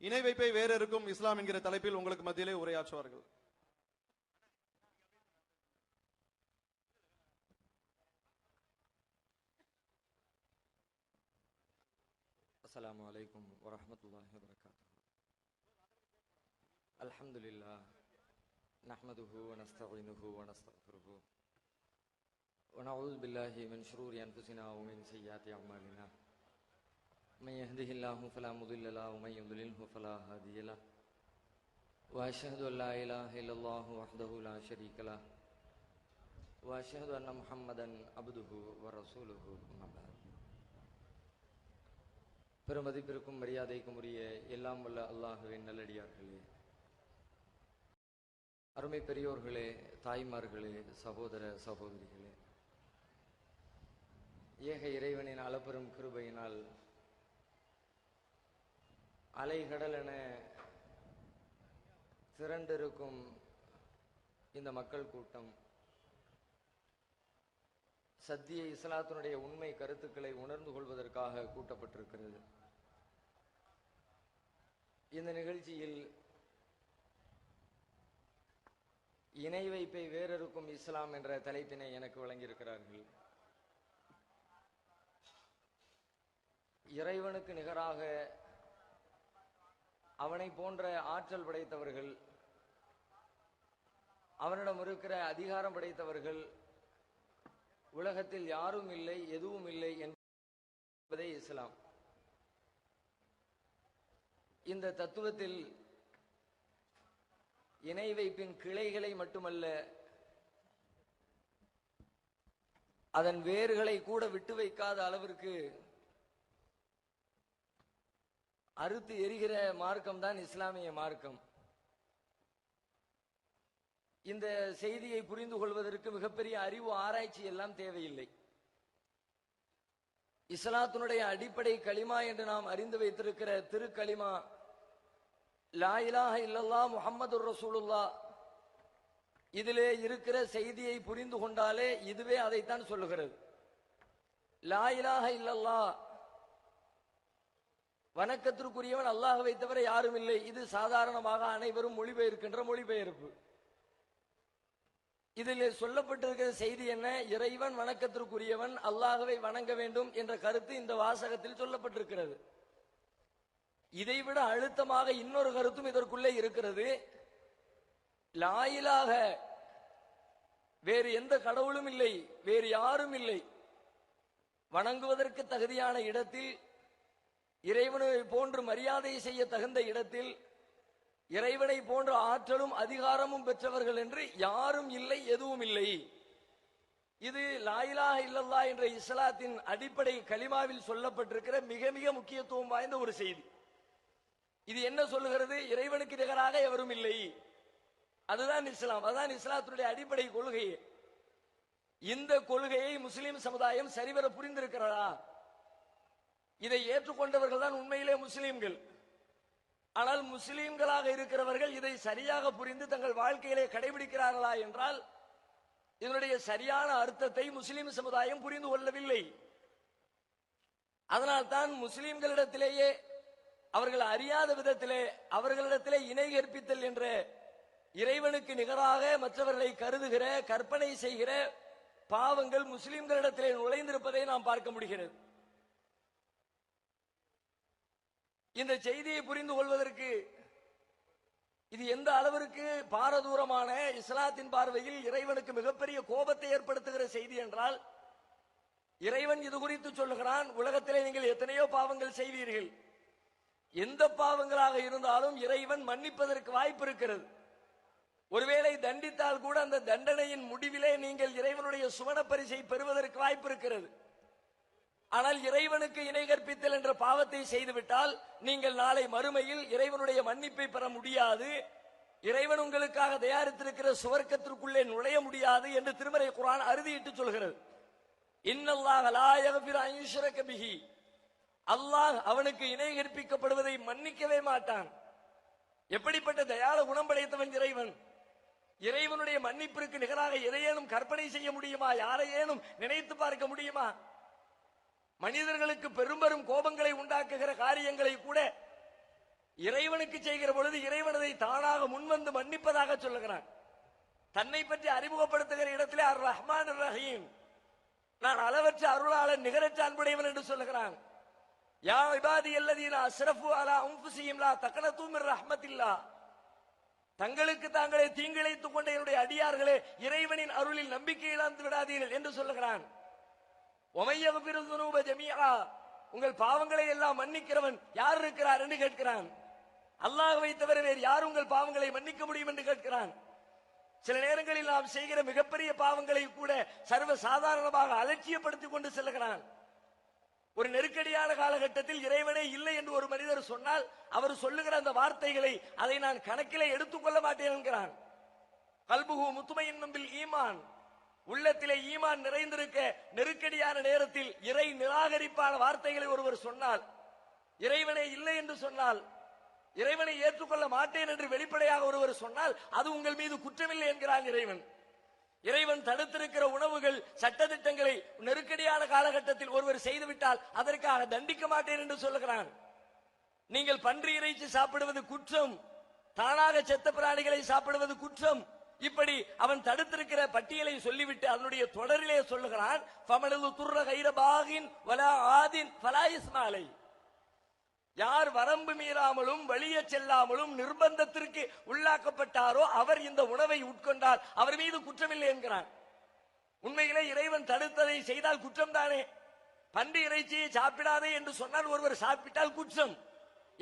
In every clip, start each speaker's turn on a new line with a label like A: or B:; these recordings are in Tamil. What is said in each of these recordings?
A: இணை வைப்பை வேற இருக்கும் இஸ்லாம் என்கிற தலைப்பில் உங்களுக்கு மத்தியிலே உரையாற்றுவார்கள்
B: السلام عليكم ورحمة الله وبركاته الحمد لله نحمده ونستعينه ونستغفره ونعوذ بالله من شرور أنفسنا ومن سيئات أعمالنا من يهده الله فلا مضل له ومن يضلله فلا هادي له واشهد ان لا اله الا الله وحده لا شريك له واشهد ان محمدا عبده ورسوله اما بعد பெருமதிப்பிற்கும் மரியாதைக்கும் உரிய எல்லாம் உள்ள அல்லாஹுவின் நல்லடியார்களே அருமை பெரியோர்களே தாய்மார்களே சகோதர சகோதரிகளே ஏக இறைவனின் அளப்பெரும் கிருபையினால் அலைகடல் என திரண்டிருக்கும் இந்த மக்கள் கூட்டம். சத்திய இஸ்லாத்தினுடைய உண்மை கருத்துக்களை உணர்ந்து கொள்வதற்காக கூட்டப்பட்டிருக்கிறது. இந்த நிகழ்ச்சியில் இணை வைப்பை வேறறுக்கும் இஸ்லாம் என்ற தலைப்பினை எனக்கு வழங்கியிருக்கிறார்கள். இறைவனுக்கு நிகராக அவனை போன்ற ஆற்றல் படைத்தவர்கள் அவனிடம் இருக்கிற அதிகாரம் படைத்தவர்கள் உலகத்தில் யாரும் இல்லை எதுவும் இல்லை என்பதே இஸ்லாம். இந்த தத்துவத்தில் இணை வைப்பின் கிளைகளை மட்டுமல்ல அதன் வேர்களை கூட விட்டு வைக்காத அளவிற்கு அறுத்து எரிகிற மார்க்கம் தான் இஸ்லாமிய மார்க்கம். இந்த செய்தியை புரிந்து கொள்வதற்கு மிகப்பெரிய அறிவு ஆராய்ச்சி எல்லாம் தேவையில்லை. இஸ்லாத்தினுடைய அடிப்படை களிமா என்று நாம் அறிந்து வைத்திருக்கிற திருக்களிமா லா இலாஹ இல்லல்லா முஹம்மது ரசூலுல்லா இதிலே இருக்கிற செய்தியை புரிந்து கொண்டாலே இதுவே அதைத்தான் சொல்லுகிறது. லா இலாஹ இல்லல்லா வணக்கத்திற்குரியவன் அல்லாஹவை தவிர யாரும் இல்லை. இது சாதாரணமாக அனைவரும் மொழிபெயர்க்கின்ற மொழிபெயர்ப்பு. இதில் சொல்லப்பட்டிருக்கிற செய்தி என்ன? இறைவன் வணக்கத்திற்குரியவன் அல்லாஹவை வணங்க வேண்டும் என்ற கருத்து இந்த வாசகத்தில் சொல்லப்பட்டிருக்கிறது. இதைவிட அழுத்தமாக இன்னொரு கருத்தும் இதற்குள்ளே இருக்கிறது. லாயிலாக வேறு எந்த கடவுளும் இல்லை வேறு யாரும் இல்லை. வணங்குவதற்கு தகுதியான இடத்தில் இறைவனை போன்று மரியாதை செய்ய தகுந்த இடத்தில் இறைவனை போன்ற ஆற்றலும் அதிகாரமும் பெற்றவர்கள் என்று யாரும் இல்லை எதுவும் இல்லை. இது லாயிலா இல்லல்லா என்ற இஸ்லாத்தின் அடிப்படை கலிமாவில் சொல்லப்பட்டிருக்கிற மிக மிக முக்கியத்துவம் வாய்ந்த ஒரு செய்தி. இது என்ன சொல்லுகிறது? இறைவனுக்கு நிகராக எவரும் இல்லை. அதுதான் இஸ்லாம். அதுதான் இஸ்லாத்தினுடைய அடிப்படை கொள்கை இந்த கொள்கையை முஸ்லிம் சமுதாயம் சரிவர புரிந்திருக்கிறதா? இதை ஏற்றுக்கொண்டவர்கள் தான் உண்மையிலே முஸ்லீம்கள். ஆனால் முஸ்லீம்களாக இருக்கிறவர்கள் இதை சரியாக புரிந்து தங்கள் வாழ்க்கையிலே கடைபிடிக்கிறார்களா என்றால் இதனுடைய சரியான அர்த்தத்தை முஸ்லிம் சமுதாயம் புரிந்து கொள்ளவில்லை. அதனால் தான் முஸ்லிம்களிடத்திலேயே அவர்கள் அறியாத விதத்திலே அவர்களிடத்திலே இணை கற்பித்தல் என்ற இறைவனுக்கு நிகராக மற்றவர்களை கருதுகிற கற்பனை செய்கிற பாவங்கள் முஸ்லிம்களிடத்திலே நுழைந்திருப்பதை நாம் பார்க்க முடிகிறது. இந்த செய்தியை புரிந்து கொள்வதற்கு இது எந்த அளவிற்கு பாரதூரமான இஸ்லாத்தின் பார்வையில் இறைவனுக்கு மிகப்பெரிய கோபத்தை ஏற்படுத்துகிற செய்தி என்றால் இறைவன் இது குறித்து சொல்லுகிறான் உலகத்திலே நீங்கள் எத்தனையோ பாவங்கள் செய்வீர்கள். எந்த பாவங்களாக இருந்தாலும் இறைவன் மன்னிப்பதற்கு வாய்ப்பு இருக்கிறது. ஒருவேளை தண்டித்தால் கூட அந்த தண்டனையின் முடிவிலே நீங்கள் இறைவனுடைய சுவன பரிசை பெறுவதற்கு வாய்ப்பு இருக்கிறது. ஆனால் இறைவனுக்கு இணை கற்பித்தல் என்ற பாவத்தை செய்துவிட்டால் நீங்கள் நாளை மறுமையில் இறைவனுடைய மன்னிப்பை பெற முடியாது. இறைவன் உங்களுக்காக தயாரித்திருக்கிற சுவர்க்கத்திற்குள்ளே நுழைய முடியாது என்று திருமறை குரான் அறுதியிட்டு சொல்கிறது. இன்னல்லாஹ் அல்லாஹ் அவனுக்கு இணை கற்பிக்கப்படுவதை மன்னிக்கவே மாட்டான். எப்படிப்பட்ட தயால குணம் படைத்தவன் இறைவன்? இறைவனுடைய மன்னிப்பிற்கு நிகராக எதையேனும் கற்பனை செய்ய முடியுமா? யாரையேனும் நினைத்து பார்க்க முடியுமா? மனிதர்களுக்கு பெரும் கோபங்களை உண்டாக்குகிற காரியங்களை கூட இறைவனுக்கு செய்கிற பொழுது இறைவனதை தானாக முன்வந்து மன்னிப்பதாக சொல்லுகிறான். தன்னை பற்றி அறிமுகப்படுத்துகிற இடத்திலே அர் ரஹ்மான் ரஹீம் நான் அளவற்ற அருளாளன் நிகரற்ற அன்புடையவன் என்று சொல்லுகிறான். யா விபாதி அல்லதீன அஸ்ரஃபு அலா உன்ஃபுசிஹிம் லா தக்னது ரஹ்மத்தில்லா. தங்களுக்கு தாங்களே தீங்கிழைத்துக் கொண்ட என்னுடைய அடியார்களே இறைவனின் அருளில் நம்பிக்கை இழந்து விடாதீர்கள் என்று சொல்லுகிறான். உங்கள் பாவங்களை எல்லாம் மன்னிக்கிறவன் யார் இருக்கிறார் என்று கேட்கிறான். அல்லாஹ்வை தவிர வேறு யார் உங்கள் பாவங்களை மன்னிக்க முடியும் என்று கேட்கிறான். சில நேரங்களில் நாம் செய்கிற மிகப்பெரிய பாவங்களை கூட சர்வ சாதாரணமாக அலட்சியப்படுத்திக் கொண்டு செல்லுகிறான் ஒரு நெருக்கடியான காலகட்டத்தில் இறைவனே இல்லை என்று ஒரு மனிதர் சொன்னால் அவர் சொல்லுகிற அந்த வார்த்தைகளை அதை நான் கணக்கிலே எடுத்துக்கொள்ள மாட்டேன் என்கிறான். கல்புகு முத்துமையின் நம்பில் ஈமான். உள்ளத்திலே ஈமான் நிறைந்திருக்க நெருக்கடியான நேரத்தில் இறை நிராகரிப்பான வார்த்தைகளை ஒருவர் சொன்னால் இறைவனே இல்லை என்று சொன்னால் இறைவனை ஏற்றுக்கொள்ள மாட்டேன் என்று வெளிப்படையாக ஒருவர் சொன்னால் அது உங்கள் மீது குற்றமில்லை என்கிறான் இறைவன். இறைவன் தடுத்திருக்கிற உணவுகள் சட்டத்திட்டங்களை நெருக்கடியான காலகட்டத்தில் ஒருவர் செய்துவிட்டால் அதற்காக தண்டிக்க மாட்டேன் என்று சொல்லுகிறான். நீங்கள் பன்றி இறைச்சி சாப்பிடுவது குற்றம் தானாக செத்த பிராணிகளை சாப்பிடுவது குற்றம் இப்படி அவன் தடுத்திருக்கிற பட்டியலை சொல்லிவிட்டு அதனுடைய தொடரிலே சொல்லுகிறான் ஃபமனது துர்ர கைர வலா ஆதின் ஃபலா யார் வரம்பு மீறாமலும் வழிய செல்லாமலும் நிர்பந்தத்திற்கு உள்ளாக்கப்பட்டாரோ அவர் இந்த உணவை உட்கொண்டார். அவர் மீது குற்றமில்லை என்கிறான். உண்மையிலே இறைவன் தடுத்ததை செய்தால் குற்றம் தானே பன்றி இறைச்சியை சாப்பிடாதே என்று சொன்னால் ஒருவர் சாப்பிட்டால் குற்றம்.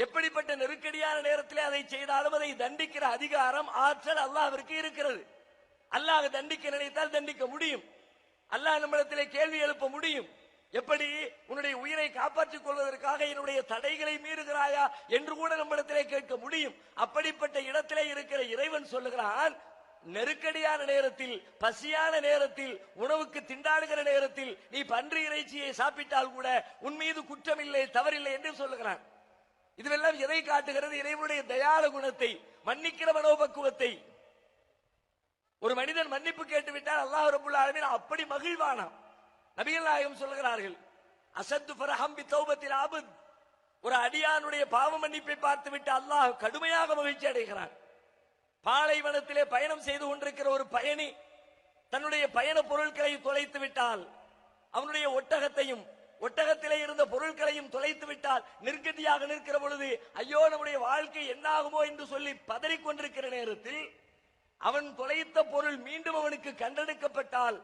B: எப்படிப்பட்ட நெருக்கடியான நேரத்திலே அதை செய்தாலும் அதை தண்டிக்கிற அதிகாரம் ஆற்றல் அல்லாவிற்கு இருக்கிறது. அல்லாஹ் தண்டிக்க நினைத்தால் தண்டிக்க முடியும். அல்லாஹ் நம்மிடத்திலே கேள்வி எழுப்ப முடியும். எப்படி? உன்னுடைய உயிரை காப்பாற்றிக் கொள்வதற்காக என்னுடைய தடைகளை மீறுகிறாயா என்று கூட நம்மிடத்திலே கேட்க முடியும். அப்படிப்பட்ட இடத்திலே இருக்கிற இறைவன் சொல்லுகிறான் நெருக்கடியான நேரத்தில் பசியான நேரத்தில் உணவுக்கு திண்டாடுகிற நேரத்தில் நீ பன்றி இறைச்சியை சாப்பிட்டால் கூட உன் மீது குற்றமில்லை தவறில்லை என்று சொல்லுகிறான். இதுவெல்லாம் எதை காட்டுகிறது? இறைவனுடைய தயால குணத்தை மன்னிக்கிற மனோபக்குவத்தை. ஒரு மனிதன் மன்னிப்பு கேட்டுவிட்டால் அல்லாஹ் ரபுல்லா ஆலமீன் அப்படி மகிழ்வானாம் நபிகள் நாயகம் சொல்கிறார்கள் அசத்து ஃபரஹம் பி தௌபத்தில் ஆபத் ஒரு அடியானுடைய பாவ மன்னிப்பை பார்த்து விட்டு அல்லாஹ் கடுமையாக மகிழ்ச்சி அடைகிறான். பாலைவனத்திலே பயணம் செய்து கொண்டிருக்கிற ஒரு பயணி தன்னுடைய பயண பொருட்களை தொலைத்து விட்டால் அவனுடைய ஒட்டகத்தையும் ஒட்டகத்திலே இருந்த பொருட்களையும் தொலைத்து விட்டால் நிர்கதியாக நிற்கிற பொழுது ஐயோ நம்முடைய வாழ்க்கை என்னாகுமோ என்று சொல்லி பதறிக் கொண்டிருக்கிற நேரத்தில் அவன் தொலைத்த பொருள் மீண்டும் அவனுக்கு கண்டெடுக்கப்பட்டால்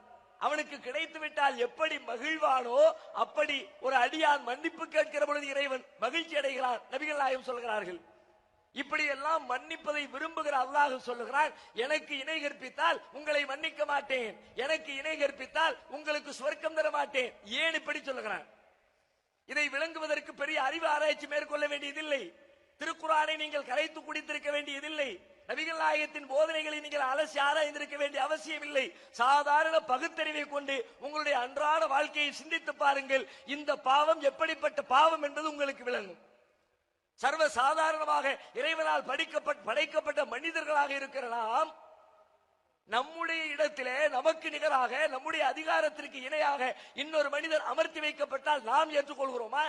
B: அவனுக்கு கிடைத்து விட்டால் எப்படி மகிழ்வானோ அப்படி ஒரு அடியான் மன்னிப்பு கேட்கிற பொழுது இறைவன் மகிழ்ச்சி அடைகிறான் நபிகள் நாயகம் சொல்கிறார்கள். இப்படி எல்லாம் மன்னிப்பதை விரும்புகிற அல்லாஹ் சொல்லுகிறான் எனக்கு இணை கற்பித்தால் உங்களை மன்னிக்க மாட்டேன். எனக்கு இணை கற்பித்தால் உங்களுக்கு சுவர்க்கம் தர மாட்டேன். ஏன் இப்படி சொல்லுகிறான் இதை விளங்குவதற்கு பெரிய அறிவு ஆராய்ச்சி மேற்கொள்ள வேண்டியதில்லை. திருக்குறானை நீங்கள் கரைத்து குடித்திருக்க வேண்டியதில்லை. நபிகள் நாயகத்தின் போதனைகளை நீங்கள் அலசி ஆராய்ந்திருக்க வேண்டிய அவசியம் இல்லை சாதாரண பகுத்தறிவை கொண்டு உங்களுடைய அன்றாட வாழ்க்கையை சிந்தித்து பாருங்கள். இந்த பாவம் எப்படிப்பட்ட பாவம் என்பது உங்களுக்கு விளங்கும். சர்வ சாதாரணமாக இறைவனால் படிக்கப்பட்ட படைக்கப்பட்ட மனிதர்களாக இருக்கிற நாம் நம்முடைய இடத்திலே நமக்கு நிகராக நம்முடைய அதிகாரத்திற்கு இணையாக இன்னொரு மனிதர் அமர்த்தி வைக்கப்பட்டால் நாம் ஏற்றுக்கொள்கிறோமா?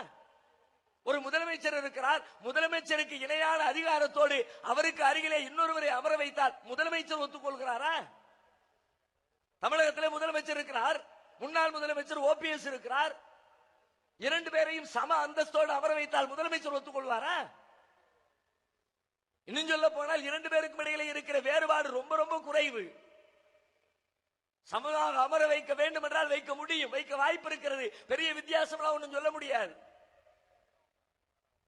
B: ஒரு முதலமைச்சர் இருக்கிறார் முதலமைச்சருக்கு இணையான அதிகாரத்தோடு அவருக்கு அருகிலே இன்னொருவரை அமர வைத்தால் முதலமைச்சர் ஒத்துக்கொள்கிறாரா? தமிழகத்திலே முதலமைச்சர் இருக்கிறார் முன்னாள் முதலமைச்சர் ஓபிஎஸ் இருக்கிறார் இரண்டு பேரையும் சம அந்தஸ்தோடு அமர வைத்தால் முதலமைச்சர் ஒத்துக்கொள்வாரா? இன்னும் சொல்ல போனால் இரண்டு பேருக்கும் இடையில இருக்கிற வேறுபாடு ரொம்ப ரொம்ப குறைவு. சமமாக அமர வைக்க வேண்டும் என்றால் வைக்க முடியும். வைக்க வாய்ப்பு இருக்கிறது. பெரிய வித்தியாசம்லாம் ஒன்றும் சொல்ல முடியாது.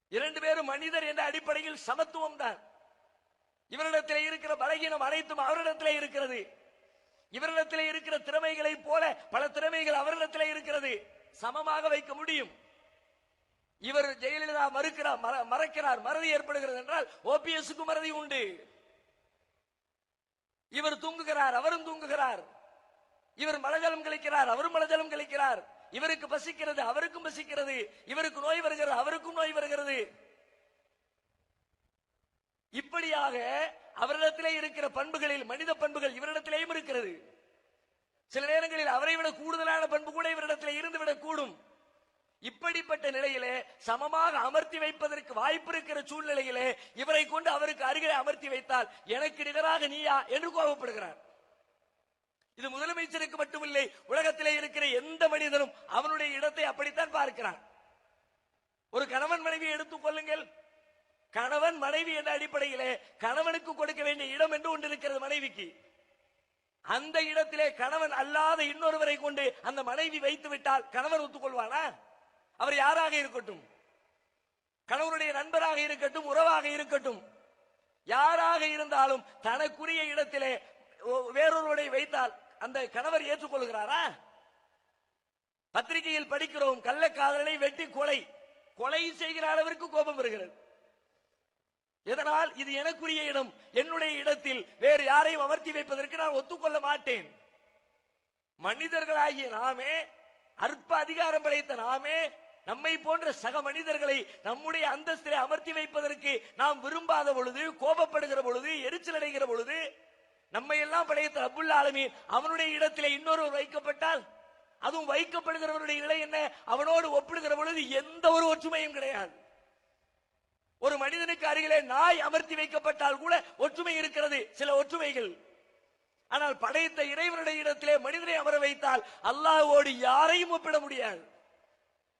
B: இரண்டு பேரும் மனிதர் என்ற அடிப்படையில் சமத்துவம் தான் இவரிடத்தில் இருக்கிற பலகீனம் அனைத்தும் அவரிடத்தில் இருக்கிறது. இவரிடத்தில் இருக்கிற திறமைகளைப் போல பல திறமைகள் அவரிடத்தில் இருக்கிறது. சமமாக வைக்க முடியும். இவர் ஜெயலலிதா மறுக்கிறார் மற- மறதி ஏற்படுகிறது என்றால் ஓபிஎஸ்க்கு மறதி உண்டு. இவர் தூங்குகிறார் அவரும் தூங்குகிறார். இவர் மலஜலம் கழிக்கிறார் அவரும் மலஜலம் கழிக்கிறார். இவருக்கு பசிக்கிறது அவருக்கும் பசிக்கிறது. இவருக்கு நோய் வருகிறது அவருக்கும் நோய் வருகிறது. இப்படியாக அவரிடத்திலே இருக்கிற பண்புகளில் மனித பண்புகள் இவரிடத்திலேயும் இருக்கிறது. சில நேரங்களில் அவரை விட கூடுதலான பண்பு கூட இவரிடத்தில் இருந்துவிடக் கூடும் இப்படிப்பட்ட நிலையிலே சமமாக அமர்த்தி வைப்பதற்கு வாய்ப்பு இருக்கிற சூழ்நிலையிலே இவரை கொண்டு அவருக்கு அருகிலே அமர்த்தி வைத்தால் எனக்கு நிகராக நீயா என்று கோபப்படுகிறார். இது முதலமைச்சருக்கு மட்டுமில்லை உலகத்திலே இருக்கிற எந்த மனிதனும் அவனுடைய இடத்தை அப்படித்தான் பார்க்கிறான். ஒரு கணவன் மனைவி எடுத்துக் கொள்ளுங்கள். கணவன் மனைவி என்ற அடிப்படையிலே கணவனுக்கு கொடுக்க வேண்டிய இடம் என்று ஒன்று இருக்கிறது மனைவிக்கு. அந்த இடத்திலே கணவன் அல்லாத இன்னொருவரை கொண்டு அந்த மனைவி வைத்து விட்டால் கணவன் ஒத்துக்கொள்வானா அவர் யாராக இருக்கட்டும்? கணவனுடைய நண்பராக இருக்கட்டும் உறவாக இருக்கட்டும். யாராக இருந்தாலும் தனக்குரிய இடத்திலே வேறொருவரை வைத்தால் அந்த கணவர் ஏற்றுக்கொள்கிறாரா? பத்திரிகையில் படிக்கிறோம் கள்ளக்காதலனை வெட்டி கொலை. கொலை செய்கிற அளவிற்கு கோபம் வருகிறது. எதனால்? இது எனக்குரிய இடம். என்னுடைய இடத்தில் வேறு யாரையும் அமர்த்தி வைப்பதற்கு நான் ஒத்துக்கொள்ள மாட்டேன். மனிதர்களாகிய நாமே அற்ப அதிகாரம் படைத்த நாமே நம்மை போன்ற சக மனிதர்களை நம்முடைய அந்தஸ்திலே அமர்த்தி வைப்பதற்கு நாம் விரும்பாத பொழுது கோபப்படுகிற பொழுது எரிச்சல் அடைகிற பொழுது நம்மை எல்லாம் படைத்த அபுல் ஆலமீன் அவனுடைய இடத்திலே இன்னொருவர் வைக்கப்பட்டால் அதுவும் வைக்கப்படுகிறவருடைய நிலை என்ன? அவனோடு ஒப்பிடுகிற பொழுது எந்த ஒரு ஒற்றுமையும் கிடையாது. ஒரு மனிதனுக்கு அருகிலே நாய் அமர்த்தி வைக்கப்பட்டால் கூட ஒற்றுமை இருக்கிறது சில ஒற்றுமைகள். ஆனால் படைத்த இறைவனுடைய இடத்திலே மனிதனை அமர வைத்தால் அல்லாஹோடு யாரையும் ஒப்பிட முடியாது.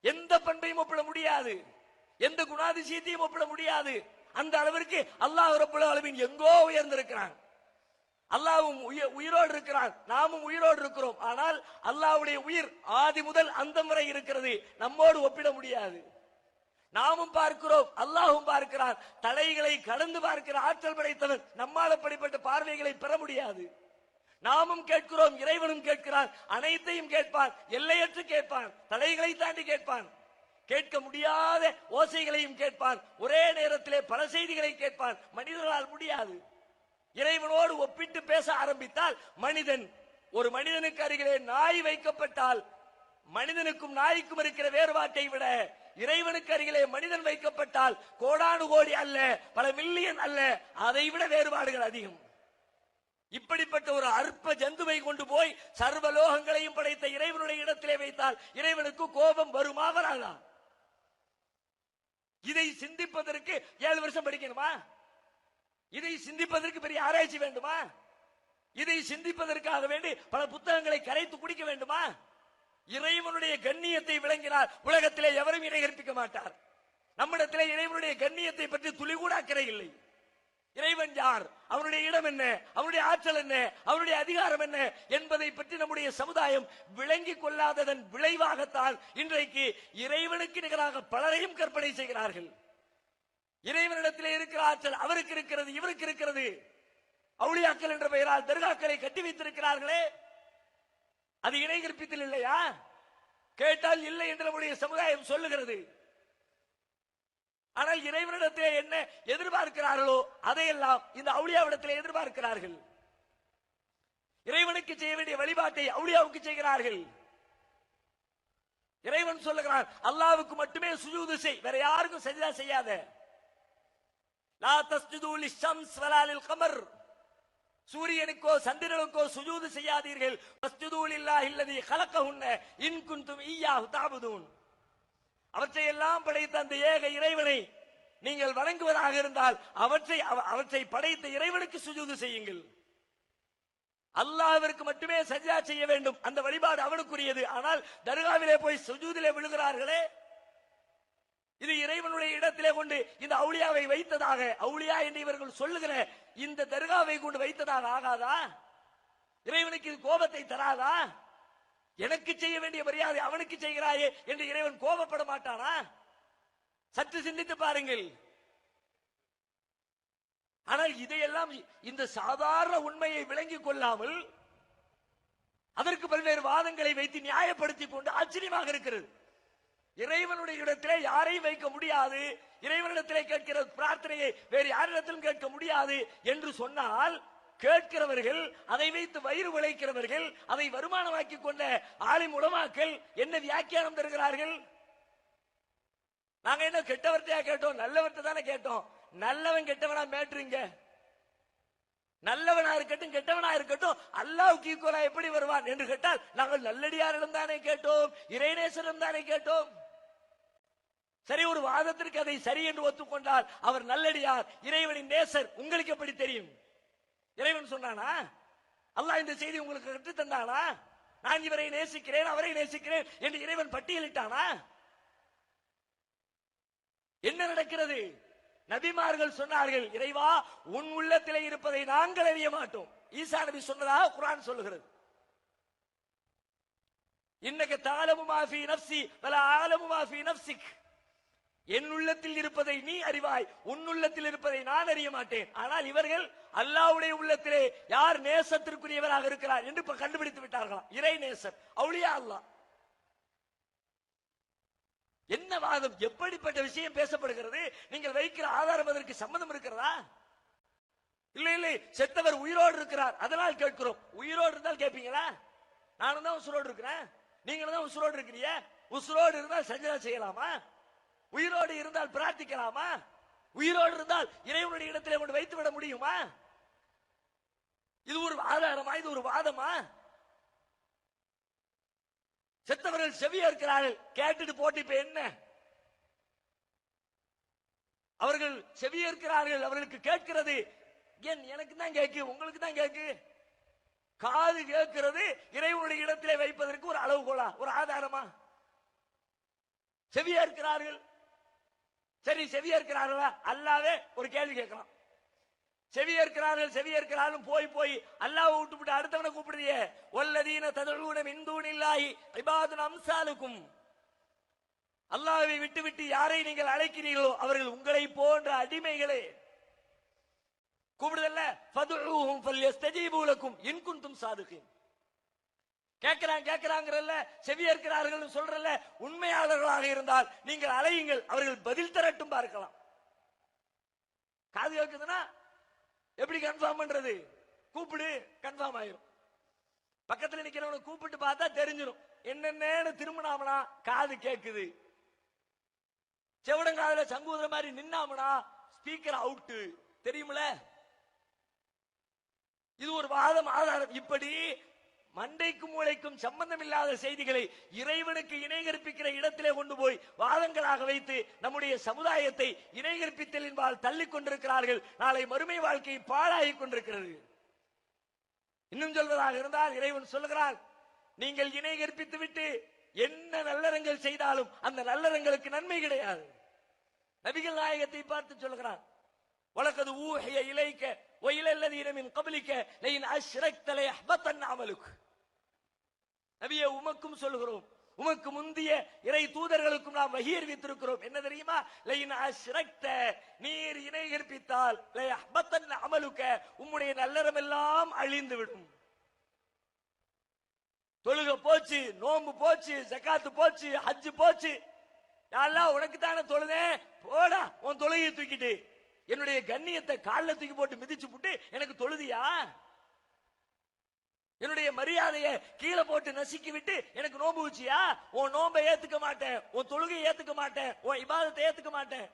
B: எந்த பண்பையும் ஒப்பிட முடியாது. எந்த குணாதிசயத்தையும் ஒப்பிட முடியாது. அந்த அளவிற்கு அல்லாஹ் ரப்புல் ஆலமீன் எங்கோ உயர்ந்திருக்கிறான். அல்லாஹ்வும் உயிரோடு இருக்கிறான். நாமும் உயிரோடு இருக்கிறோம். ஆனால் அல்லாவுடைய உயிர் ஆதி முதல் அந்தம் வரை இருக்கிறது. நம்மோடு ஒப்பிட முடியாது. நாமும் பார்க்கிறோம் அல்லாஹும் பார்க்கிறான். தலைகளை கடந்து பார்க்கிற ஆற்றல் படைத்தவன் நம்மால் அப்படிப்பட்ட பார்வைகளை பெற முடியாது. நாமும் கேட்கிறோம் இறைவனும் கேட்கிறான் அனைத்தையும் கேட்பான் எல்லையற்று கேட்பான் தலைகளை தாண்டி கேட்பான். கேட்க முடியாத ஓசைகளையும் கேட்பான் ஒரே நேரத்திலே பல செய்திகளை கேட்பான் மனிதர்களால் முடியாது. இறைவனோடு ஒப்பிட்டு பேச ஆரம்பித்தால் மனிதன் ஒரு மனிதனுக்கு அருகிலே நாய் வைக்கப்பட்டால் மனிதனுக்கும் நாய்க்கும் இருக்கிற வேறுபாட்டை விட இறைவனுக்கு அருகிலே மனிதன் வைக்கப்பட்டால் கோடானு கோடி அல்ல பல மில்லியன் அல்ல அதை விட வேறுபாடுகள் அதிகம். இப்படிப்பட்ட ஒரு அற்ப ஜந்துவை கொண்டு போய் சர்வ லோகங்களையும் படைத்த இறைவனுடைய இடத்திலே வைத்தால் இறைவனுக்கு கோபம் வருமா வராதா? இதை சிந்திப்பதற்கு ஏழு வருஷம் படிக்கணுமா? இதை சிந்திப்பதற்கு பெரிய ஆராய்ச்சி வேண்டுமா? இதை சிந்திப்பதற்காக வேண்டி பல புத்தகங்களை கரைத்து குடிக்க வேண்டுமா? இறைவனுடைய கண்ணியத்தை விளங்கினால் உலகத்திலே எவரும் இணை கற்பிக்க மாட்டார். நம்மிடத்திலே இறைவனுடைய கண்ணியத்தை பற்றி துளி கூட அக்கறை இல்லை. இறைவன் யார்? அவனுடைய இடம் என்ன? அவனுடைய ஆற்றல் என்ன? அவனுடைய அதிகாரம் என்ன? என்பதை பற்றி நம்முடைய சமுதாயம் விளங்கிக் கொள்ளாததன் விளைவாகத்தான் இன்றைக்கு இறைவனுக்கு நிகராக பலரையும் கற்பனை செய்கிறார்கள். இறைவனிடத்திலே இருக்கிற ஆற்றல் அவருக்கு இருக்கிறது இவருக்கு இருக்கிறது. அவுளியாக்கள் என்ற பெயரால் தர்காக்களை கட்டி வைத்திருக்கிறார்களே. அது இணை கற்பித்தல் இல்லையா? கேட்டால் இல்லை என்று நம்முடைய சமுதாயம் சொல்லுகிறது. ஆனால் இறைவனிடத்திலே என்ன எதிர்பார்க்கிறார்களோ அதையெல்லாம் இந்த அவுளியாவிடத்திலே எதிர்பார்க்கிறார்கள். இறைவனுக்கு செய்ய வேண்டிய வழிபாட்டை அவுளியாவுக்கு செய்கிறார்கள். இறைவன் சொல்லுகிறான் அல்லாவுக்கு மட்டுமே சுஜூது செய் வேற யாருக்கும் சஜிதா செய்யாத. லா தஸ்ஜுது லிஷம்ஸ் வலா லில் கமர். சூரியனுக்கோ சந்திரனுக்கோ சுஜூது செய்யாதீர்கள். மஸ்ஜுதூல் இல்லா இல்லதி கலக்க உன்ன இன்குந்தும் ஈயா தாபுதூன். அவற்றையெல்லாம் படைத்த அந்த ஏக இறைவனை நீங்கள் வணங்குவதாக இருந்தால் அவற்றை அவற்றை படைத்த இறைவனுக்கு சுஜூது செய்யுங்கள். அல்லாவிற்கு மட்டுமே சஜா செய்ய வேண்டும். அந்த வழிபாடு அவனுக்குரியது. ஆனால் தர்காவிலே போய் சுஜூதிலே விழுகிறார்களே இது இறைவனுடைய இடத்திலே கொண்டு இந்த அவுளியாவை வைத்ததாக அவுளியா என்று இவர்கள் சொல்லுகிற இந்த தர்காவை கொண்டு வைத்ததாக ஆகாதா? இறைவனுக்கு இது கோபத்தை தராதா? எனக்கு செய்ய வேண்டிய மரியாதை அவனுக்கு செய்கிறாயே என்று இறைவன் கோபப்பட மாட்டானா? சற்று சிந்தித்து பாருங்கள். ஆனால் இதையெல்லாம் இந்த சாதாரண உண்மையை விளங்கிக் கொள்ளாமல் அதற்கு பல்வேறு வாதங்களை வைத்து நியாயப்படுத்திக் கொண்டு ஆச்சரியமாக இருக்கிறது. இறைவனுடைய இடத்திலே யாரையும் வைக்க முடியாது. இறைவனிடத்திலே கேட்கிற பிரார்த்தனையை வேறு யாரிடத்திலும் கேட்க முடியாது என்று சொன்னால் கேட்கிறவர்கள் அதை வைத்து வயிறு விளைக்கிறவர்கள் அதை வருமானமாக்கிக் கொண்ட ஆலி உலமாக்கள் என்ன வியாக்கியானம் தருகிறார்கள்? நாங்க என்ன கெட்டவர்த்தையா கேட்டோம்? நல்லவர்த்தை தானே கேட்டோம். நல்லவன் கெட்டவனா மேட்ருங்க நல்லவனா இருக்கட்டும் கெட்டவனா இருக்கட்டும் அல்லாவுக்கு ஈக்குவலா எப்படி வருவான் என்று கேட்டால் நாங்கள் நல்லடியாரிடம் தானே கேட்டோம் இறைநேசரிடம் தானே கேட்டோம். சரி ஒரு வாதத்திற்கு அதை சரி என்று ஒத்துக்கொண்டால் அவர் நல்லடியார். இறைவனின் நேசர். உங்களுக்கு எப்படி தெரியும்? இறைவன் சொன்னானா? அல்லாஹ் இந்த செய்தி உங்களுக்கு கற்று தந்தானா நான் இவரை நேசிக்கிறேன் அவரை நேசிக்கிறேன் என்று இறைவன் பட்டியலிட்டானா? என்ன நடக்கிறது? நபிமார்கள் சொன்னார்கள் இறைவா உன் உள்ளத்திலே இருப்பதை நாங்கள் அறிய மாட்டோம். ஈசா நபி சொன்னதாக குரான் சொல்லுகிறது. இன்னைக்கு தாலமு மாஃபி நப்சி வல ஆலமு மாஃபி நப்சிக் என் உள்ளத்தில் இருப்பதை நீ அறிவாய் உன் உள்ளத்தில் இருப்பதை நான் அறிய மாட்டேன். ஆனால் இவர்கள் அல்லாஹ்வுடைய உள்ளத்திலே யார் நேசத்திற்குரியவராக இருக்கிறார் என்று கண்டுபிடித்து விட்டார்களாம். இறை நேசர் அவுளியா அல்லாஹ். என்ன வாதம்? எப்படிப்பட்ட விஷயம் பேசப்படுகிறது? நீங்கள் வைக்கிற ஆதாரம் அதற்கு சம்மதம் இருக்கிறதா? இல்லை இல்லை செத்தவர் உயிரோடு இருக்கிறார். அதனால் கேட்கிறோம். உயிரோடு இருந்தால் கேட்பீங்களா? நானும் தான் உசுரோடு இருக்கிறேன். நீங்களும் தான் உசுரோடு இருக்கிறீங்க. உசுரோடு இருந்தால் சஞ்சனா செய்யலாமா? உயிரோடு இருந்தால் பிரார்த்திக்கலாமா? உயிரோடு இருந்தால் இறைவனுடைய இடத்திலே கொண்டு வைத்து விட முடியுமா? இது ஒரு ஆதாரமா? இது ஒரு வாதமா? செத்தவர்கள் செவியா இருக்கிறார்கள். கேட்டுட்டு போட்டு இப்ப என்ன? அவர்கள் செவியா இருக்கிறார்கள். அவர்களுக்கு கேட்கிறது. ஏன் எனக்கு தான் கேக்கு? உங்களுக்கு தான் கேக்கு? காது கேட்கிறது. இறைவனுடைய இடத்திலே வைப்பதற்கு ஒரு அளவுகோலா? ஒரு ஆதாரமா? செவியா இருக்கிறார்கள். சரி செவிய இருக்கிறார்களா அல்லாவே ஒரு கேள்வி கேட்கலாம். செவிய இருக்கிறார்கள் செவிய இருக்கிறார்கள் போய் போய் அல்லாஹ விட்டு விட்டு அடுத்தவனை கூப்பிடுறியே. ஒல்லதீன ததழூன மின்தூனில்லாஹி இபாதுன் அம்சாலுக்கும். அல்லாவை விட்டு விட்டு யாரை நீங்கள் அழைக்கிறீர்களோ அவர்கள் உங்களை போன்ற அடிமைகளே. கூப்பிடுதல்ல ஃபதுஊஹும் ஃபல்யஸ்தஜீபு லக்கும் இன் குன்தும் சாதிகீன். கேட்கிறான் கேட்கிறாங்கிறல்ல செவியேற்கிறார்கள் இருக்கிறார்கள் சொல்றல்ல உண்மையாளர்களாக இருந்தால் நீங்கள் அலையுங்கள் அவர்கள் பதில் தரட்டும் பார்க்கலாம். காது கேட்குதுன்னா எப்படி கன்ஃபார்ம் பண்றது? கூப்பிடு கன்ஃபார்ம் ஆயிரும். பக்கத்துல நிக்கிறவனை கூப்பிட்டு பார்த்தா தெரிஞ்சிடும் என்னென்னு திரும்பினாமனா காது கேக்குது. செவடங்காதுல சங்கூதுற மாதிரி நின்னாமனா ஸ்பீக்கர் அவுட்டு தெரியுமில இது ஒரு வாதம் ஆதாரம். இப்படி மண்டைக்கும் மூளைக்கும் சம்பந்தமில்லாத செய்திகளை இறைவனுக்கு இணைகற்பிக்கிற இடத்திலே கொண்டு போய் வாதங்களாக வைத்து நம்முடைய சமுதாயத்தை இணை என்பால் தள்ளி கொண்டிருக்கிறார்கள். நாளை மறுமை வாழ்க்கையை பாழாகி கொண்டிருக்கிறது. இன்னும் சொல்வதாக இருந்தால் இறைவன் சொல்லுகிறார் நீங்கள் இணை விட்டு என்ன நல்லறங்கள் செய்தாலும் அந்த நல்லறங்களுக்கு நன்மை கிடையாது. நபிகள் நாயகத்தை பார்த்து சொல்கிறான் வழக்கது ஊகைய இலைக்க ஒயிலல்லது இரமின் கபலிக்க லைன் அஷ்ரக்தலை அஹ்பத்தன் அமலுக்கு நபியே உமக்கும் சொல்லுகிறோம் உமக்கு முந்திய இறை தூதர்களுக்கும் நாம் வகி அறிவித்திருக்கிறோம். என்ன தெரியுமா? லைன் அஷ்ரக்த நீர் இணை கற்பித்தால் லயஹ்பத்தன் அமலுக்க உம்முடைய நல்லறம் எல்லாம் அழிந்து விடும் தொழுக போச்சு நோம்பு போச்சு ஜக்காத்து போச்சு ஹஜ்ஜு போச்சு. யாரெல்லாம் உனக்கு தானே தொழுதேன் போடா உன் தொழுகையை தூக்கிட்டு. என்னுடைய கண்ணியத்தை கால்ல தூக்கி போட்டு மிதிச்சு புட்டு எனக்கு தொழுதியா? என்னுடைய மரியாதையை கீழே போட்டு நசுக்கி விட்டு எனக்கு நோம்பு வச்சியா உன் நோம்பை ஏத்துக்க மாட்டேன். உன் தொழுகை ஏத்துக்க மாட்டேன். உன் இபாதத்தை ஏத்துக்க மாட்டேன்.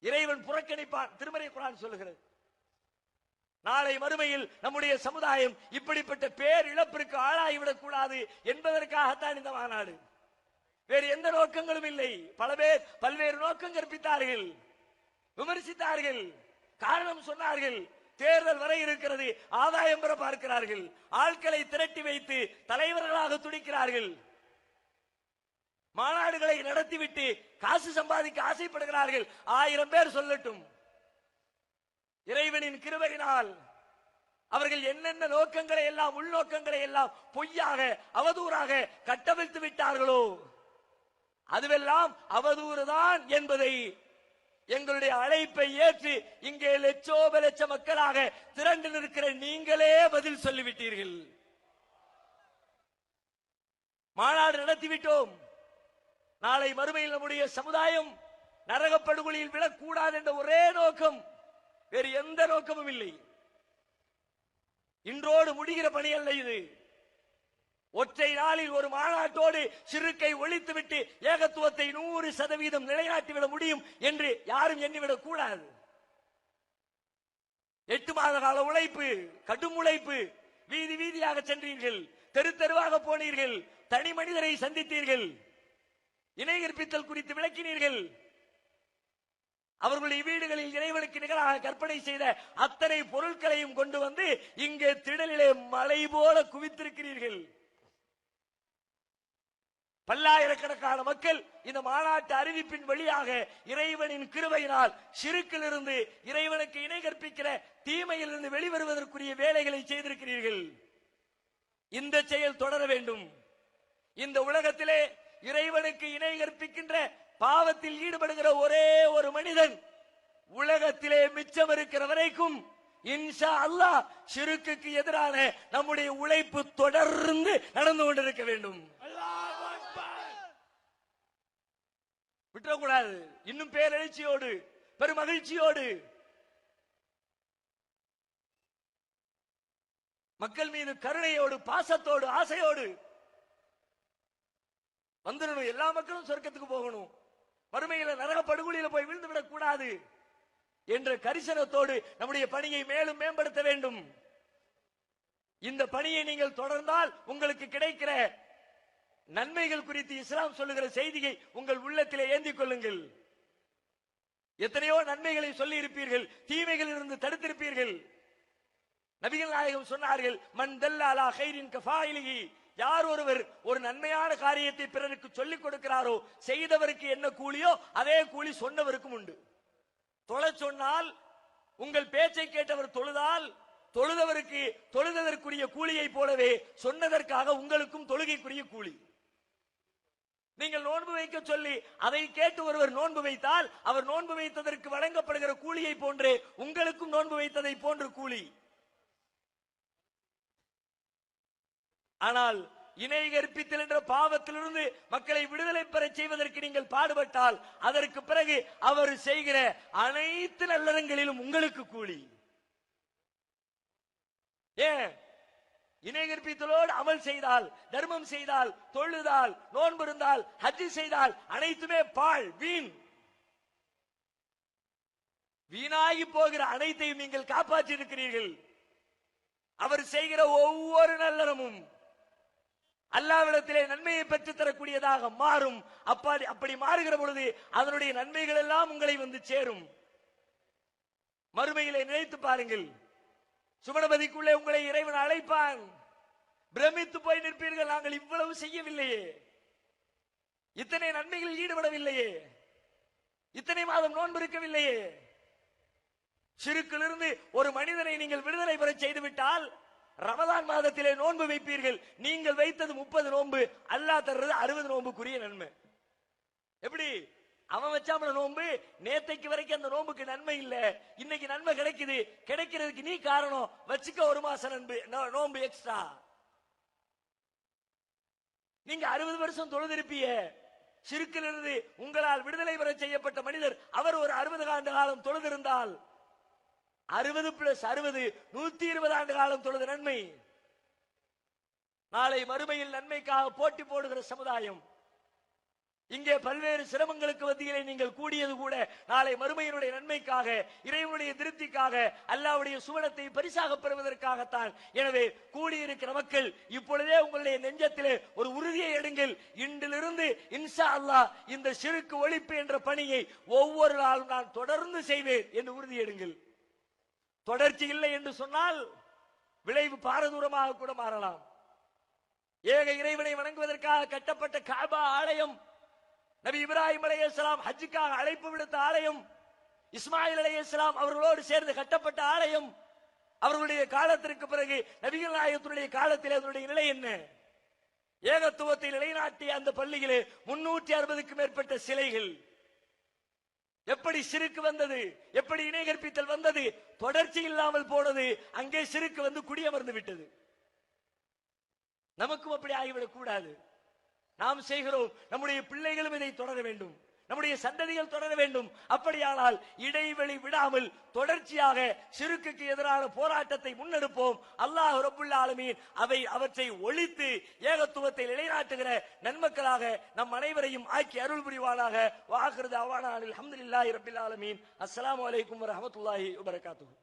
B: இறைவன் புறக்கணிப்பான். திருமறை குரான் சொல்லுகிறது. நாளை மறுமையில் நம்முடைய சமுதாயம் இப்படிப்பட்ட பேர் இழப்பிற்கு ஆளாகிவிடக் கூடாது என்பதற்காகத்தான் இந்த மாநாடு. வேறு எந்த நோக்கங்களும் இல்லை. பல பேர் பல்வேறு நோக்கம் கற்பித்தார்கள். விமர்சித்தார்கள். காரணம் சொன்னார்கள். தேர்தல் வரை இருக்கிறது. ஆதாயம் பெற பார்க்கிறார்கள். ஆட்களை திரட்டி வைத்து தலைவர்களாக துடிக்கிறார்கள். மாநாடுகளை நடத்திவிட்டு காசு சம்பாதிக்க ஆசைப்படுகிறார்கள். ஆயிரம் பேர் சொல்லட்டும். இறைவனின் கிருபையினால் அவர்கள் என்னென்ன நோக்கங்களை எல்லாம் உள்நோக்கங்களை எல்லாம் பொய்யாக அவதூறாக கட்டவிழ்த்து விட்டார்களோ அதுவெல்லாம் அவதூறுதான் என்பதை எங்களுடைய அழைப்பை ஏற்று இங்கே லட்சோப லட்ச மக்களாக திரண்டு நிற்கிற நீங்களே பதில் சொல்லிவிட்டீர்கள். மாநாடு நடத்திவிட்டோம். நாளை மறுமையில் நம்முடைய சமுதாயம் நரகப்படுகொலியில் விழக்கூடாது என்ற ஒரே நோக்கம். வேறு எந்த நோக்கமும் இல்லை. இன்றோடு முடிகிற பணி அல்ல இது. ஒற்றை நாளில் ஒரு மாநாட்டோடு சிறுக்கை ஒழித்துவிட்டு ஏகத்துவத்தை நூறு சதவீதம் நிலைநாட்டிவிட முடியும் என்று யாரும் எண்ணிவிடக் கூடாது எட்டு மாத கால உழைப்பு கடும் உழைப்பு வீதி வீதியாக சென்றீர்கள் தெரு தெருவாக போனீர்கள் தனி மனிதரை சந்தித்தீர்கள் இணை கற்பித்தல் குறித்து விளக்கினீர்கள். அவர்களுடைய வீடுகளில் இறைவனுக்கு நிகராக கற்பனை செய்த அத்தனை பொருட்களையும் கொண்டு வந்து இங்கே திடலிலே மலை போல குவித்திருக்கிறீர்கள். பல்லாயிரக்கணக்கான மக்கள் இந்த மாநாட்டு அறிவிப்பின் வழியாக இறைவனின் கிருவையினால் சிறுக்கிலிருந்து இறைவனுக்கு இணை கற்பிக்கிற தீமையிலிருந்து வெளிவருவதற்குரிய வேலைகளை செய்திருக்கிறீர்கள். இந்த செயல் தொடர வேண்டும். இந்த உலகத்திலே இறைவனுக்கு இணை கற்பிக்கின்ற பாவத்தில் ஈடுபடுகிற ஒரே ஒரு மனிதன் உலகத்திலே மிச்சம் இருக்கிற வரைக்கும் இன்ஷா அல்லாஹ் சிறுக்குக்கு எதிரான நம்முடைய உழைப்பு தொடர்ந்து நடந்து கொண்டிருக்க வேண்டும். விட்டுறக்கூடாது. இன்னும் பேரெழுச்சியோடு பெருமகிழ்ச்சியோடு. மக்கள் மீது கருணையோடு பாசத்தோடு ஆசையோடு வந்துடணும். எல்லா மக்களும் சொர்க்கத்துக்கு போகணும். வறுமையில நரக படுகொலியில போய் விழுந்து விடக் கூடாது என்ற கரிசனத்தோடு நம்முடைய பணியை மேலும் மேம்படுத்த வேண்டும். இந்த பணியை நீங்கள் தொடர்ந்தால் உங்களுக்கு கிடைக்கிற நன்மைகள் குறித்து இஸ்லாம் சொல்லுகிற செய்தியை உங்கள் உள்ளத்திலே ஏந்திக் கொள்ளுங்கள். எத்தனையோ நன்மைகளை சொல்லி இருப்பீர்கள் தீமைகளில் இருந்து தடுத்திருப்பீர்கள். நபிகள் நாயகம் சொன்னார்கள் மண் தல்லாலா ஹைரின் கஃபாயிலிஹி. யார் ஒருவர் ஒரு நன்மையான காரியத்தை பிறருக்கு சொல்லிக் கொடுக்கிறாரோ செய்தவருக்கு என்ன கூலியோ அதே கூலி சொன்னவருக்கும் உண்டு. தொலை சொன்னால் உங்கள் பேச்சை கேட்டவர் தொழுதால் தொழுதவருக்கு தொழுததற்குரிய கூலியை போலவே சொன்னதற்காக உங்களுக்கும் தொழுகைக்குரிய கூலி. நீங்கள் நோன்பு வைக்க சொல்லி அதை கேட்டு ஒருவர் நோன்பு வைத்தால் அவர் நோன்பு வைத்ததற்கு வழங்கப்படுகிற கூலியை போன்று உங்களுக்கும் நோன்பு வைத்ததை போன்று கூலி. ஆனால் இணை கற்பித்தல் என்ற பாவத்திலிருந்து மக்களை விடுதலை பெற செய்வதற்கு நீங்கள் பாடுபட்டால் அதற்கு பிறகு அவர் செய்கிற அனைத்து நல்லறங்களிலும் உங்களுக்கு கூலி. ஏன்? இணை கற்பித்தலோடு அமல் செய்தால் தர்மம் செய்தால் தொழுதால் நோன்பு இருந்தால் ஹஜ் செய்தால் அனைத்துமே பால் வீண். வீணாகி போகிற அனைத்தையும் நீங்கள் காப்பாற்றி இருக்கிறீர்கள் அவர் செய்கிற ஒவ்வொரு நல்லறமும் அல்லாவிடத்திலே நன்மையை பெற்று தரக்கூடியதாக மாறும். அப்பாடி அப்படி மாறுகிற பொழுது அதனுடைய நன்மைகள் எல்லாம் உங்களை வந்து சேரும். மறுமையிலே நினைத்து பாருங்கள். சுமணபதிக்குள்ளே உங்களை இறைவன் அழைப்பான். பிரமித்து போய் நிற்பீர்கள் நாங்கள் இவ்வளவு செய்யவில்லையே. இத்தனை நன்மைகளில் ஈடுபடவில்லையே. இத்தனை மாதம் நோன்பு இருக்கவில்லையே. சிறுக்கிலிருந்து ஒரு மனிதனை நீங்கள் விடுதலை பெற செய்துவிட்டால் ரமதான் மாதத்திலே நோன்பு வைப்பீர்கள். நீங்கள் வைத்தது முப்பது நோன்பு அல்லாஹ் தர்றது அறுபது நோன்புக்குரிய நன்மை. எப்படி? அவன் வச்சாமல நோன்பு நேத்தைக்கு வரைக்கும் அந்த நோன்புக்கு நன்மை இல்ல. இன்னைக்கு நன்மை கிடைக்குது. கிடைக்கிறதுக்கு நீ காரணம். வச்சுக்க ஒரு மாசம் நண்பு நோன்பு எக்ஸ்ட்ரா நீங்க அறுபது வருஷம் தொழுதிருப்பிய சிறுக்கிலிருந்து உங்களால் விடுதலை பெற செய்யப்பட்ட மனிதர் அவர் ஒரு அறுபது ஆண்டு காலம் தொழுதிருந்தால் அறுபது பிளஸ் அறுபது நூத்தி இருபது ஆண்டு காலம் தொழுது நன்மை. நாளை மறுமையில் நன்மைக்காக போட்டி போடுகிற சமுதாயம். இங்கே பல்வேறு சிரமங்களுக்கு மத்தியிலே நீங்கள் கூடியது கூட நாளை மறுமையினுடைய நன்மைக்காக இறைவனுடைய திருப்திக்காக அல்லாவுடைய சுவனத்தை பரிசாக பெறுவதற்காகத்தான். எனவே கூடியிருக்கிற மக்கள் இப்பொழுதே உங்களுடைய நெஞ்சத்திலே ஒரு உறுதியை எடுங்கள். இன்றிலிருந்து இன்ஷா அல்லாஹ் இந்த சிறுக்கு ஒழிப்பு என்ற பணியை ஒவ்வொரு நாளும் நான் தொடர்ந்து செய்வேன் என்று உறுதி எடுங்கள். தொடர்ச்சி இல்லை என்று சொன்னால் விளைவு பாரதூரமாக கூட மாறலாம். ஏக இறைவனை வணங்குவதற்காக கட்டப்பட்ட காபா ஆலயம் நபி இப்ராஹிம் அலைஹிஸ்ஸலாம் ஹஜ்ஜுக்காக அழைப்பு விடுத்த ஆலயம் இஸ்மாயில் அலைஹிஸ்ஸலாம் அவர்களோடு சேர்ந்து கட்டப்பட்ட ஆலயம் அவர்களுடைய காலத்திற்கு பிறகு நபிகள் நாயகத்தினுடைய காலத்தில் அதனுடைய நிலை என்ன? ஏகத்துவத்தை நிலைநாட்டிய அந்த பள்ளியிலே முன்னூற்றி அறுபதுக்கும் மேற்பட்ட சிலைகள். எப்படி சிறுக்கு வந்தது? எப்படி இணை கற்பித்தல் வந்தது? தொடர்ச்சி இல்லாமல் போனது அங்கே சிறுக்கு வந்து குடியமர்ந்து விட்டது. நமக்கும் அப்படி ஆகிவிடக் கூடாது. நாம் செய்கிறோம். நம்முடைய பிள்ளைகளும் இதை தொடர வேண்டும். நம்முடைய சந்ததிகள் தொடர வேண்டும். அப்படியானால் இடைவெளி விடாமல் தொடர்ச்சியாக சிறுக்குக்கு எதிரான போராட்டத்தை முன்னெடுப்போம். அல்லாஹ் ரப்புல் ஆலமீன் அவை அவற்றை ஒழித்து ஏகத்துவத்தை நிலைநாட்டுகிற நன்மக்களாக நம் அனைவரையும் ஆக்கி அருள் புரிவானாக. வாக்குறது அவானானில் அல்ஹம்துலில்லாஹி ரபில் ஆலமீன். அஸ்லாம் அலைக்கும் வரமத்துல்லாஹி வபரகாத்துஹு.